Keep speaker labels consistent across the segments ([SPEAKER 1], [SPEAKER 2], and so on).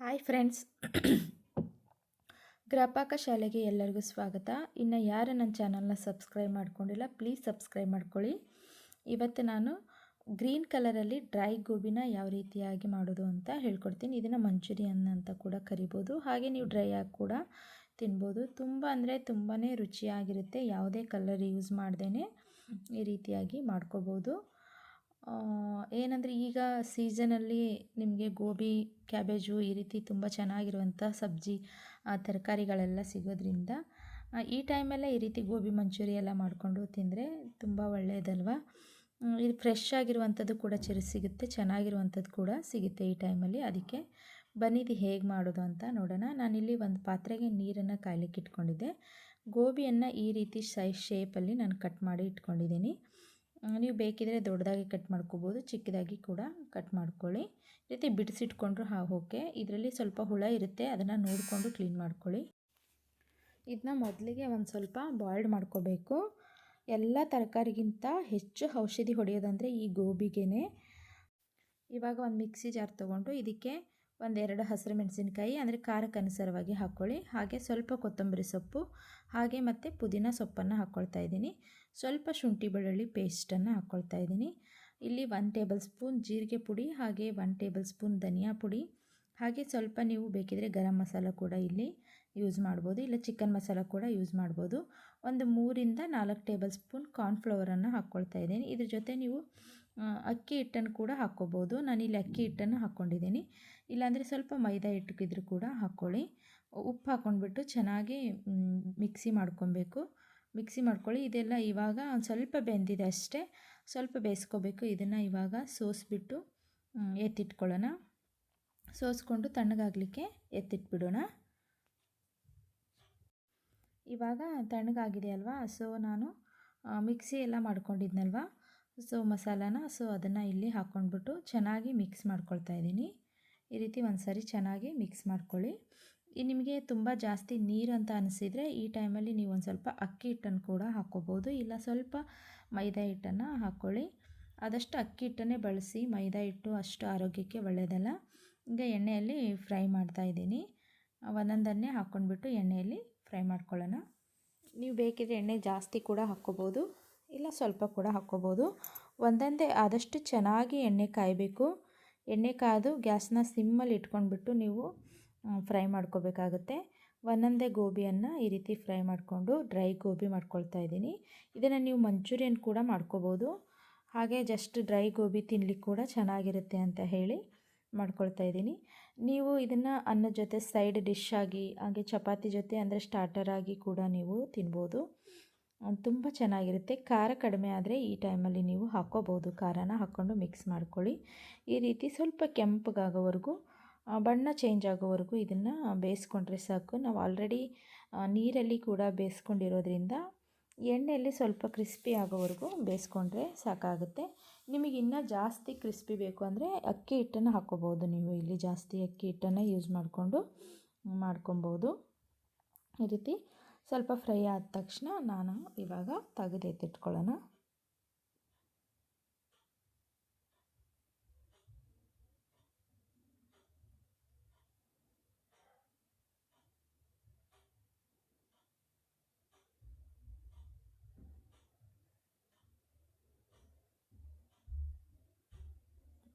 [SPEAKER 1] Hi friends. ಗ್ರಾಪಾಕ ಶಾಲೆಗೆ ಎಲ್ಲರಿಗೂ ಸ್ವಾಗತ. ಇನ್ನು ಯಾರು ನನ್ನ ಚಾನಲ್ನ ಸಬ್ಸ್ಕ್ರೈಬ್ ಮಾಡ್ಕೊಂಡಿಲ್ಲ, ಪ್ಲೀಸ್ ಸಬ್ಸ್ಕ್ರೈಬ್ ಮಾಡ್ಕೊಳ್ಳಿ. ಇವತ್ತು ನಾನು ಗ್ರೀನ್ ಕಲರಲ್ಲಿ ಡ್ರೈ ಗೋಬಿನ ಯಾವ ರೀತಿಯಾಗಿ ಮಾಡೋದು ಅಂತ ಹೇಳ್ಕೊಡ್ತೀನಿ. ಇದನ್ನು ಮಂಚೂರಿಯನ್ ಅಂತ ಕೂಡ ಕರಿಬೋದು. ಹಾಗೆ ನೀವು ಡ್ರೈ ಆಗಿ ಕೂಡ ತಿನ್ಬೋದು. ತುಂಬ ಅಂದರೆ ತುಂಬಾ ರುಚಿಯಾಗಿರುತ್ತೆ. ಯಾವುದೇ ಕಲರ್ ಯೂಸ್ ಮಾಡ್ದೇ ಈ ರೀತಿಯಾಗಿ ಮಾಡ್ಕೋಬೋದು. ಏನಂದರೆ ಈಗ ಸೀಸನಲ್ಲಿ ನಿಮಗೆ ಗೋಬಿ ಕ್ಯಾಬೇಜು ಈ ರೀತಿ ತುಂಬ ಚೆನ್ನಾಗಿರುವಂಥ ಸಬ್ಜಿ ತರಕಾರಿಗಳೆಲ್ಲ ಸಿಗೋದ್ರಿಂದ ಈ ಟೈಮಲ್ಲೇ ಈ ರೀತಿ ಗೋಬಿ ಮಂಚೂರಿ ಎಲ್ಲ ಮಾಡಿಕೊಂಡು ತಿಂದರೆ ತುಂಬ ಒಳ್ಳೆಯದಲ್ವ ಇದು ಫ್ರೆಶ್ ಆಗಿರುವಂಥದ್ದು ಕೂಡ ಚಿರು ಸಿಗುತ್ತೆ, ಚೆನ್ನಾಗಿರುವಂಥದ್ದು ಕೂಡ ಸಿಗುತ್ತೆ ಈ ಟೈಮಲ್ಲಿ ಅದಕ್ಕೆ ಬನ್ನಿದು ಹೇಗೆ ಮಾಡೋದು ಅಂತ ನೋಡೋಣ. ನಾನಿಲ್ಲಿ ಒಂದು ಪಾತ್ರೆಗೆ ನೀರನ್ನು ಕಾಯ್ಲಿಕ್ಕೆ ಇಟ್ಕೊಂಡಿದ್ದೆ. ಗೋಬಿಯನ್ನು ಈ ರೀತಿ ಸೈಜ್ ಶೇಪಲ್ಲಿ ನಾನು ಕಟ್ ಮಾಡಿ ಇಟ್ಕೊಂಡಿದ್ದೀನಿ. ನೀವು ಬೇಕಿದ್ರೆ ದೊಡ್ಡದಾಗಿ ಕಟ್ ಮಾಡ್ಕೋಬೋದು, ಚಿಕ್ಕದಾಗಿ ಕೂಡ ಕಟ್ ಮಾಡ್ಕೊಳ್ಳಿ. ರೀತಿ ಬಿಡಿಸಿಟ್ಕೊಂಡ್ರು ಹಾ ಓಕೆ ಇದರಲ್ಲಿ ಸ್ವಲ್ಪ ಹುಳ ಇರುತ್ತೆ, ಅದನ್ನು ನೋಡಿಕೊಂಡು ಕ್ಲೀನ್ ಮಾಡ್ಕೊಳ್ಳಿ. ಇದನ್ನ ಮೊದಲಿಗೆ ಒಂದು ಸ್ವಲ್ಪ ಬಾಯ್ಲ್ಡ್ ಮಾಡ್ಕೋಬೇಕು. ಎಲ್ಲ ತರಕಾರಿಗಿಂತ ಹೆಚ್ಚು ಔಷಧಿ ಹೊಡೆಯೋದಂದರೆ ಈ ಗೋಬಿಗೆ ಇವಾಗ ಒಂದು ಮಿಕ್ಸಿ ಜಾರ್ ತೊಗೊಂಡು ಇದಕ್ಕೆ ಒಂದೆರಡು ಹಸಿರು ಮೆಣಸಿನಕಾಯಿ, ಅಂದರೆ ಖಾರಕ್ಕೆ ಅನುಸಾರವಾಗಿ ಹಾಕ್ಕೊಳ್ಳಿ ಹಾಗೆ ಸ್ವಲ್ಪ ಕೊತ್ತಂಬರಿ ಸೊಪ್ಪು, ಹಾಗೆ ಮತ್ತು ಪುದೀನ ಸೊಪ್ಪನ್ನು ಹಾಕ್ಕೊಳ್ತಾ ಇದ್ದೀನಿ. ಸ್ವಲ್ಪ ಶುಂಠಿ ಬೆಳ್ಳುಳ್ಳಿ ಪೇಸ್ಟನ್ನು ಹಾಕ್ಕೊಳ್ತಾ ಇದ್ದೀನಿ. ಇಲ್ಲಿ ಒನ್ ಟೇಬಲ್ ಸ್ಪೂನ್ ಜೀರಿಗೆ ಪುಡಿ, ಹಾಗೆ ಒನ್ ಟೇಬಲ್ ಸ್ಪೂನ್ ಧನಿಯಾ ಪುಡಿ. ಹಾಗೆ ಸ್ವಲ್ಪ ನೀವು ಬೇಕಿದ್ರೆ ಗರಂ ಮಸಾಲ ಕೂಡ ಇಲ್ಲಿ ಯೂಸ್ ಮಾಡ್ಬೋದು. ಇಲ್ಲ ಚಿಕನ್ ಮಸಾಲ ಕೂಡ ಯೂಸ್ ಮಾಡ್ಬೋದು. ಒಂದು ಮೂರಿಂದ ನಾಲ್ಕು ಟೇಬಲ್ ಸ್ಪೂನ್ ಕಾರ್ನ್ಫ್ಲವರನ್ನು ಹಾಕ್ಕೊಳ್ತಾ ಇದ್ದೀನಿ. ಇದ್ರ ಜೊತೆ ನೀವು ಅಕ್ಕಿ ಹಿಟ್ಟನ್ನು ಕೂಡ ಹಾಕ್ಕೋಬೋದು. ನಾನಿಲ್ಲಿ ಅಕ್ಕಿ ಹಿಟ್ಟನ್ನು ಹಾಕ್ಕೊಂಡಿದ್ದೀನಿ. ಇಲ್ಲಾಂದರೆ ಸ್ವಲ್ಪ ಮೈದಾ ಹಿಟ್ಟಿಗಿದ್ರೂ ಕೂಡ ಹಾಕ್ಕೊಳ್ಳಿ. ಉಪ್ಪು ಹಾಕ್ಕೊಂಡ್ಬಿಟ್ಟು ಚೆನ್ನಾಗಿ ಮಿಕ್ಸಿ ಮಾಡ್ಕೊಬೇಕು. ಮಿಕ್ಸಿ ಮಾಡ್ಕೊಳ್ಳಿ. ಇದೆಲ್ಲ ಇವಾಗ ಒಂದು ಸ್ವಲ್ಪ ಬೆಂದಿದೆ ಅಷ್ಟೇ. ಸ್ವಲ್ಪ ಬೇಯಿಸ್ಕೋಬೇಕು. ಇದನ್ನು ಇವಾಗ ಸೋಸಿಬಿಟ್ಟು ಎತ್ತಿಟ್ಕೊಳ್ಳೋಣ. ಸೋಸ್ಕೊಂಡು ತಣ್ಣಗಾಗಲಿಕ್ಕೆ ಎತ್ತಿಟ್ಬಿಡೋಣ. ಇವಾಗ ತಣ್ಣಗಾಗಿದೆ ಅಲ್ವಾ? ಸೊ ನಾನು ಮಿಕ್ಸಿ ಎಲ್ಲ ಮಾಡ್ಕೊಂಡಿದ್ನಲ್ವ? ಸೊ, ಮಸಾಲಾನ ಸೊ, ಅದನ್ನು ಇಲ್ಲಿ ಹಾಕ್ಕೊಂಡ್ಬಿಟ್ಟು ಚೆನ್ನಾಗಿ ಮಿಕ್ಸ್ ಮಾಡ್ಕೊಳ್ತಾ ಇದ್ದೀನಿ. ಈ ರೀತಿ ಒಂದು ಸಾರಿ ಚೆನ್ನಾಗಿ ಮಿಕ್ಸ್ ಮಾಡ್ಕೊಳ್ಳಿ. ಈ ನಿಮಗೆ ತುಂಬ ಜಾಸ್ತಿ ನೀರು ಅಂತ ಅನಿಸಿದರೆ ಈ ಟೈಮಲ್ಲಿ ನೀವು ಒಂದು ಸ್ವಲ್ಪ ಅಕ್ಕಿ ಹಿಟ್ಟನ್ನು ಕೂಡ ಹಾಕ್ಕೋಬೋದು ಇಲ್ಲ ಸ್ವಲ್ಪ ಮೈದಾ ಹಿಟ್ಟನ್ನು ಹಾಕ್ಕೊಳ್ಳಿ ಆದಷ್ಟು ಅಕ್ಕಿ ಹಿಟ್ಟನ್ನೇ ಬಳಸಿ, ಮೈದಾ ಹಿಟ್ಟು ಅಷ್ಟು ಆರೋಗ್ಯಕ್ಕೆ ಒಳ್ಳೆಯದಲ್ಲ ಈಗ ಎಣ್ಣೆಯಲ್ಲಿ ಫ್ರೈ ಮಾಡ್ತಾ ಇದ್ದೀನಿ. ಒಂದೊಂದನ್ನೇ ಹಾಕ್ಕೊಂಡ್ಬಿಟ್ಟು ಎಣ್ಣೆಯಲ್ಲಿ ಫ್ರೈ ಮಾಡ್ಕೊಳ್ಳೋಣ. ನೀವು ಬೇಕಿದ್ರೆ ಎಣ್ಣೆ ಜಾಸ್ತಿ ಕೂಡ ಹಾಕ್ಕೋಬೋದು. ಇಲ್ಲ ಸ್ವಲ್ಪ ಕೂಡ ಹಾಕ್ಕೋಬೋದು. ಒಂದೊಂದೇ ಆದಷ್ಟು ಚೆನ್ನಾಗಿ ಎಣ್ಣೆ ಕಾಯಬೇಕು. ಎಣ್ಣೆ ಕಾದು ಗ್ಯಾಸ್ನ ಸಿಮ್ಮಲ್ಲಿ ಇಟ್ಕೊಂಡ್ಬಿಟ್ಟು ನೀವು ಫ್ರೈ ಮಾಡ್ಕೋಬೇಕಾಗುತ್ತೆ. ಒಂದೊಂದೇ ಗೋಬಿಯನ್ನು ಈ ರೀತಿ ಫ್ರೈ ಮಾಡಿಕೊಂಡು ಡ್ರೈ ಗೋಬಿ ಮಾಡ್ಕೊಳ್ತಾ ಇದ್ದೀನಿ. ಇದನ್ನು ನೀವು ಮಂಚೂರಿಯನ್ ಕೂಡ ಮಾಡ್ಕೋಬೋದು. ಹಾಗೆ ಜಸ್ಟ್ ಡ್ರೈ ಗೋಬಿ ತಿನ್ನಲಿಕ್ಕೆ ಕೂಡ ಚೆನ್ನಾಗಿರುತ್ತೆ ಅಂತ ಹೇಳಿ ಮಾಡ್ಕೊಳ್ತಾ ಇದ್ದೀನಿ. ನೀವು ಇದನ್ನು ಅನ್ನದ ಜೊತೆ ಸೈಡ್ ಡಿಶ್ ಆಗಿ ಹಾಗೆ ಚಪಾತಿ ಜೊತೆ ಅಂದರೆ ಸ್ಟಾರ್ಟರ್ ಆಗಿ ಕೂಡ ನೀವು ತಿನ್ಬೋದು. ತುಂಬ ಚೆನ್ನಾಗಿರುತ್ತೆ. ಖಾರ ಕಡಿಮೆ ಆದರೆ ಈ ಟೈಮಲ್ಲಿ ನೀವು ಹಾಕ್ಕೋಬೋದು ಖಾರನ ಹಾಕ್ಕೊಂಡು ಮಿಕ್ಸ್ ಮಾಡ್ಕೊಳ್ಳಿ. ಈ ರೀತಿ ಸ್ವಲ್ಪ ಕೆಂಪಗಾಗೋವರೆಗೂ ಬಣ್ಣ ಚೇಂಜ್ ಆಗೋವರೆಗೂ ಇದನ್ನು ಬೇಯಿಸ್ಕೊಂಡ್ರೆ ಸಾಕು. ನಾವು ಆಲ್ರೆಡಿ ನೀರಲ್ಲಿ ಕೂಡ ಬೇಯಿಸ್ಕೊಂಡಿರೋದ್ರಿಂದ ಎಣ್ಣೆಯಲ್ಲಿ ಸ್ವಲ್ಪ ಕ್ರಿಸ್ಪಿ ಆಗೋವರೆಗೂ ಬೇಯಿಸ್ಕೊಂಡ್ರೆ ಸಾಕಾಗುತ್ತೆ. ನಿಮಗೆ ಇನ್ನೂ ಜಾಸ್ತಿ ಕ್ರಿಸ್ಪಿ ಬೇಕು ಅಂದರೆ ಅಕ್ಕಿ ಹಿಟ್ಟನ್ನು ಹಾಕ್ಕೋಬೋದು ನೀವು ಇಲ್ಲಿ ಜಾಸ್ತಿ ಅಕ್ಕಿ ಹಿಟ್ಟನ್ನು ಯೂಸ್ ಮಾಡಿಕೊಂಡು ಮಾಡ್ಕೊಬೋದು ಈ ರೀತಿ ಸ್ವಲ್ಪ ಫ್ರೈ ಆದ ತಕ್ಷಣ ನಾನು ಇವಾಗ ತೆಗೆದು ಎತ್ತಿಟ್ಕೊಳ್ಳೋಣ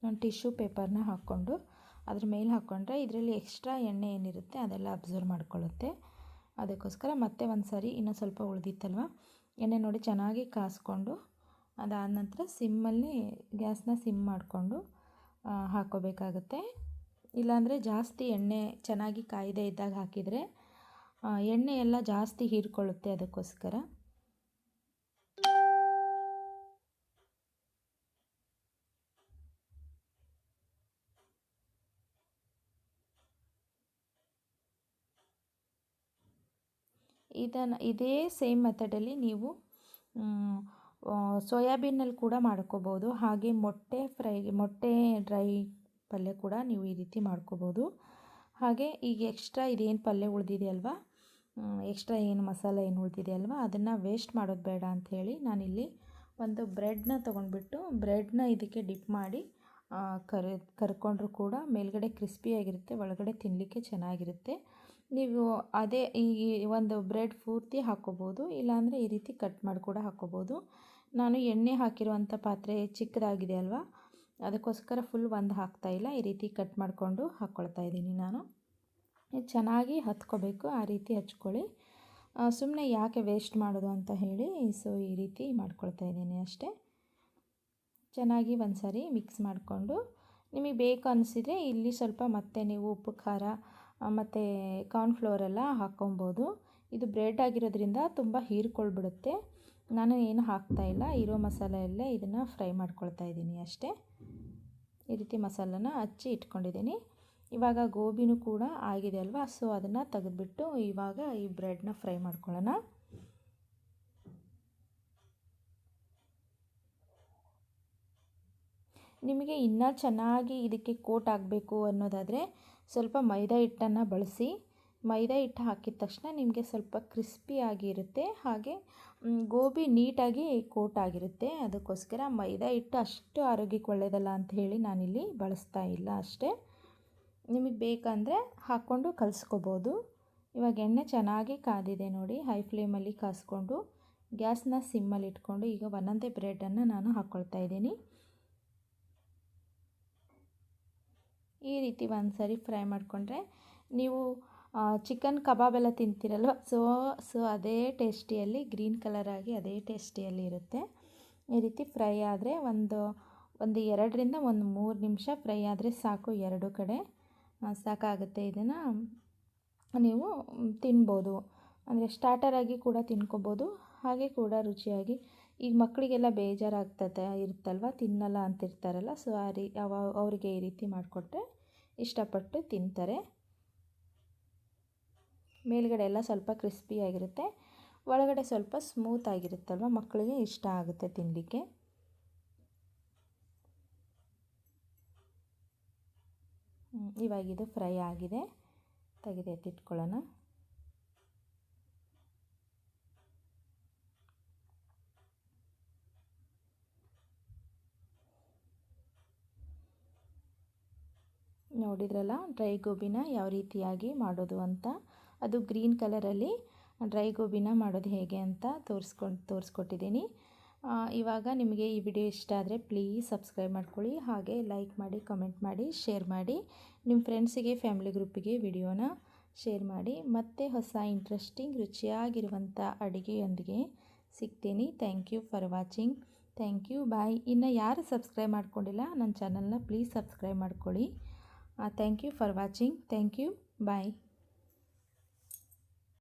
[SPEAKER 1] ನಾನು ಟಿಶ್ಯೂ ಪೇಪರ್ನ ಹಾಕ್ಕೊಂಡು ಅದ್ರ ಮೇಲೆ ಹಾಕ್ಕೊಂಡ್ರೆ ಇದರಲ್ಲಿ ಎಕ್ಸ್ಟ್ರಾ ಎಣ್ಣೆ ಏನಿರುತ್ತೆ ಅದೆಲ್ಲ ಅಬ್ಸರ್ವ್ ಮಾಡ್ಕೊಳ್ಳುತ್ತೆ. ಅದಕ್ಕೋಸ್ಕರ ಮತ್ತೆ ಒಂದು ಸಾರಿ ಇನ್ನೂ ಸ್ವಲ್ಪ ಉಳಿದಿತ್ತಲ್ವ? ಎಣ್ಣೆ ನೋಡಿ ಚೆನ್ನಾಗಿ ಕಾಸ್ಕೊಂಡು ಅದಾದ ನಂತರ ಸಿಮ್ಮಲ್ಲಿ ಗ್ಯಾಸ್ನ ಸಿಮ್ ಮಾಡಿಕೊಂಡು ಹಾಕೋಬೇಕಾಗುತ್ತೆ. ಇಲ್ಲಾಂದರೆ ಜಾಸ್ತಿ ಎಣ್ಣೆ ಚೆನ್ನಾಗಿ ಕಾಯಿದೆ ಇದ್ದಾಗ ಹಾಕಿದರೆ ಎಣ್ಣೆ ಎಲ್ಲ ಜಾಸ್ತಿ ಹೀರ್ಕೊಳ್ಳುತ್ತೆ ಅದಕ್ಕೋಸ್ಕರ. ಇದನ್ನು, ಇದೇ ಸೇಮ್ ಮೆಥಡಲ್ಲಿ ನೀವು ಸೋಯಾಬೀನಲ್ಲಿ ಕೂಡ ಮಾಡ್ಕೋಬೋದು. ಹಾಗೆ ಮೊಟ್ಟೆ ಫ್ರೈ, ಮೊಟ್ಟೆ ಡ್ರೈ ಪಲ್ಯ ಕೂಡ ನೀವು ಈ ರೀತಿ ಮಾಡ್ಕೋಬೋದು. ಹಾಗೆ ಈಗ ಎಕ್ಸ್ಟ್ರಾ ಇದೇನು ಪಲ್ಯ ಉಳಿದಿದೆಯಲ್ವಾ ಎಕ್ಸ್ಟ್ರಾ ಏನು ಮಸಾಲ ಏನು ಉಳಿದಿದೆ ಅಲ್ವಾ? ಅದನ್ನು ವೇಸ್ಟ್ ಮಾಡೋದು ಬೇಡ ಅಂಥೇಳಿ ನಾನಿಲ್ಲಿ ಒಂದು ಬ್ರೆಡ್ನ ತೊಗೊಂಡ್ಬಿಟ್ಟು ಬ್ರೆಡ್ನ ಇದಕ್ಕೆ ಡಿಪ್ ಮಾಡಿ ಕರೆ, ಕರ್ಕೊಂಡ್ರೂ ಕೂಡ ಮೇಲ್ಗಡೆ ಕ್ರಿಸ್ಪಿಯಾಗಿರುತ್ತೆ ಒಳಗಡೆ ತಿನ್ನಲಿಕ್ಕೆ ಚೆನ್ನಾಗಿರುತ್ತೆ. ನೀವು ಅದೇ ಈ ಒಂದು ಬ್ರೆಡ್ ಪೂರ್ತಿ ಹಾಕ್ಕೋಬೋದು ಇಲ್ಲಾಂದರೆ ಈ ರೀತಿ ಕಟ್ ಮಾಡಿ ಕೂಡ ಹಾಕ್ಕೋಬೋದು ನಾನು ಎಣ್ಣೆ ಹಾಕಿರುವಂಥ ಪಾತ್ರೆ ಚಿಕ್ಕದಾಗಿದೆ ಅಲ್ವಾ? ಅದಕ್ಕೋಸ್ಕರ ಫುಲ್ ಒಂದು ಹಾಕ್ತಾಯಿಲ್ಲ ಈ ರೀತಿ ಕಟ್ ಮಾಡಿಕೊಂಡು ಹಾಕ್ಕೊಳ್ತಾ ಇದ್ದೀನಿ ನಾನು. ಚೆನ್ನಾಗಿ ಹತ್ಕೋಬೇಕು, ಆ ರೀತಿ ಹಚ್ಕೊಳ್ಳಿ. ಸುಮ್ಮನೆ ಯಾಕೆ ವೇಸ್ಟ್ ಮಾಡೋದು ಅಂತ ಹೇಳಿ ಸೊ ಈ ರೀತಿ ಮಾಡ್ಕೊಳ್ತಾ ಇದ್ದೀನಿ ಅಷ್ಟೇ. ಚೆನ್ನಾಗಿ ಒಂದು ಸಾರಿ ಮಿಕ್ಸ್ ಮಾಡಿಕೊಂಡು, ನಿಮಗೆ ಬೇಕು ಅನಿಸಿದರೆ ಇಲ್ಲಿ ಸ್ವಲ್ಪ ಮತ್ತೆ ನೀವು ಉಪ್ಪು, ಖಾರ ಮತ್ತು ಕಾರ್ನ್ಫ್ಲೋರ್ ಎಲ್ಲ ಹಾಕ್ಕೊಬೋದು. ಇದು ಬ್ರೆಡ್ ಆಗಿರೋದ್ರಿಂದ ತುಂಬ ಹೀರ್ಕೊಳ್ಬಿಡುತ್ತೆ. ನಾನು ಏನು ಹಾಕ್ತಾಯಿಲ್ಲ ಇರೋ ಮಸಾಲೆಯಲ್ಲೇ ಇದನ್ನು ಫ್ರೈ ಮಾಡ್ಕೊಳ್ತಾ ಇದ್ದೀನಿ ಅಷ್ಟೇ. ಈ ರೀತಿ ಮಸಾಲನ ಹಚ್ಚಿ ಇಟ್ಕೊಂಡಿದ್ದೀನಿ. ಇವಾಗ ಗೋಬಿನೂ ಕೂಡ ಆಗಿದೆ ಅಲ್ವಾ? ಸೊ, ಅದನ್ನು ತೆಗೆದುಬಿಟ್ಟು ಇವಾಗ ಈ ಬ್ರೆಡ್ನ ಫ್ರೈ ಮಾಡ್ಕೊಳ್ಳೋಣ. ನಿಮಗೆ ಇನ್ನೂ ಚೆನ್ನಾಗಿ ಇದಕ್ಕೆ ಕೋಟ್ ಆಗಬೇಕು ಅನ್ನೋದಾದರೆ ಸ್ವಲ್ಪ ಮೈದಾ ಹಿಟ್ಟನ್ನು ಬಳಸಿ, ಮೈದಾ ಹಿಟ್ಟು ಹಾಕಿದ ತಕ್ಷಣ ನಿಮಗೆ ಸ್ವಲ್ಪ ಕ್ರಿಸ್ಪಿಯಾಗಿರುತ್ತೆ ಹಾಗೆ ಗೋಬಿ ನೀಟಾಗಿ ಕೋಟ್ ಆಗಿರುತ್ತೆ. ಅದಕ್ಕೋಸ್ಕರ ಮೈದಾ ಹಿಟ್ಟು ಅಷ್ಟು ಆರೋಗ್ಯಕ್ಕೆ ಒಳ್ಳೆಯದಲ್ಲ ಅಂತ ಹೇಳಿ ನಾನಿಲ್ಲಿ ಬಳಸ್ತಾ ಇಲ್ಲ ಅಷ್ಟೇ. ನಿಮಗೆ ಬೇಕಂದರೆ ಹಾಕ್ಕೊಂಡು ಕಲಿಸ್ಕೋಬೋದು. ಇವಾಗ ಎಣ್ಣೆ ಚೆನ್ನಾಗಿ ಕಾದಿದೆ ನೋಡಿ, ಹೈ ಫ್ಲೇಮಲ್ಲಿ ಕಾಸ್ಕೊಂಡು, ಗ್ಯಾಸ್ನ ಸಿಮ್ಮಲ್ಲಿ ಇಟ್ಕೊಂಡು ಈಗ ಒಂದೊಂದೇ ಬ್ರೆಡನ್ನು ನಾನು ಹಾಕ್ಕೊಳ್ತಾ ಇದ್ದೀನಿ. ಈ ರೀತಿ ಒಂದು ಸರಿ ಫ್ರೈ ಮಾಡಿಕೊಂಡ್ರೆ ನೀವು ಚಿಕನ್ ಕಬಾಬ್ ಎಲ್ಲ ತಿಂತೀರಲ್ವ? ಸೊ ಸೊ ಅದೇ ಟೇಸ್ಟಿಯಲ್ಲಿ, ಗ್ರೀನ್ ಕಲರಾಗಿ ಅದೇ ಟೇಸ್ಟಿಯಲ್ಲಿ ಇರುತ್ತೆ. ಈ ರೀತಿ ಫ್ರೈ ಆದರೆ ಒಂದು ಒಂದು ಎರಡರಿಂದ ಒಂದು ಮೂರು ನಿಮಿಷ ಫ್ರೈ ಆದರೆ ಸಾಕು ಎರಡು ಕಡೆ. ಸಾಕಾಗುತ್ತೆ ಇದನ್ನು ನೀವು ತಿನ್ಬೋದು. ಅಂದರೆ ಸ್ಟಾರ್ಟರಾಗಿ ಕೂಡ ತಿನ್ಕೋಬೋದು, ಹಾಗೆ ಕೂಡ ರುಚಿಯಾಗಿ ಈಗ ಮಕ್ಕಳಿಗೆಲ್ಲ ಬೇಜಾರಾಗ್ತದೆ, ಇರುತ್ತಲ್ವ? ತಿನ್ನಲ್ಲ ಅಂತಿರ್ತಾರಲ್ಲ ಸೊ ಆ ರೀ, ಅವ, ಅವರಿಗೆ ಈ ರೀತಿ ಮಾಡಿಕೊಟ್ರೆ ಇಷ್ಟಪಟ್ಟು ತಿಂತಾರೆ. ಮೇಲ್ಗಡೆ ಎಲ್ಲ ಸ್ವಲ್ಪ ಕ್ರಿಸ್ಪಿಯಾಗಿರುತ್ತೆ ಒಳಗಡೆ ಸ್ವಲ್ಪ ಸ್ಮೂತ್ ಆಗಿರುತ್ತಲ್ವ? ಮಕ್ಕಳಿಗೆ ಇಷ್ಟ ಆಗುತ್ತೆ ತಿನ್ನಲಿಕ್ಕೆ ಇವಾಗಿದು ಫ್ರೈ ಆಗಿದೆ. ತೆಗೆದೆತ್ತಿಟ್ಕೊಳ್ಳೋಣ ನೋಡಿದ್ರಲ್ಲ, ಡ್ರೈ ಗೋಬಿನ ಯಾವ ರೀತಿಯಾಗಿ ಮಾಡೋದು ಅಂತ? ಅದು ಗ್ರೀನ್ ಕಲರಲ್ಲಿ ಡ್ರೈ ಗೋಬಿನ ಮಾಡೋದು ಹೇಗೆ ಅಂತ ತೋರಿಸ್ಕೊಂಡು, ತೋರಿಸ್ಕೊಟ್ಟಿದ್ದೀನಿ. ಇವಾಗ ನಿಮಗೆ ಈ ವಿಡಿಯೋ ಇಷ್ಟ ಆದರೆ ಪ್ಲೀಸ್ ಸಬ್ಸ್ಕ್ರೈಬ್ ಮಾಡ್ಕೊಳ್ಳಿ, ಹಾಗೆ ಲೈಕ್ ಮಾಡಿ, ಕಮೆಂಟ್ ಮಾಡಿ, ಶೇರ್ ಮಾಡಿ. ನಿಮ್ಮ ಫ್ರೆಂಡ್ಸಿಗೆ, ಫ್ಯಾಮಿಲಿ ಗ್ರೂಪಿಗೆ ವಿಡಿಯೋನ ಶೇರ್ ಮಾಡಿ. ಮತ್ತೆ ಹೊಸ ಇಂಟ್ರೆಸ್ಟಿಂಗ್, ರುಚಿಯಾಗಿರುವಂಥ ಅಡುಗೆಯೊಂದಿಗೆ ಸಿಗ್ತೀನಿ. Thank you for watching. Thank you, bye. ಇನ್ನು ಯಾರು ಸಬ್ಸ್ಕ್ರೈಬ್ ಮಾಡ್ಕೊಂಡಿಲ್ಲ, ನನ್ನ ಚಾನಲ್ನ ಪ್ಲೀಸ್ ಸಬ್ಸ್ಕ್ರೈಬ್ ಮಾಡ್ಕೊಳ್ಳಿ. Uh, thank you for watching. Thank you. Bye.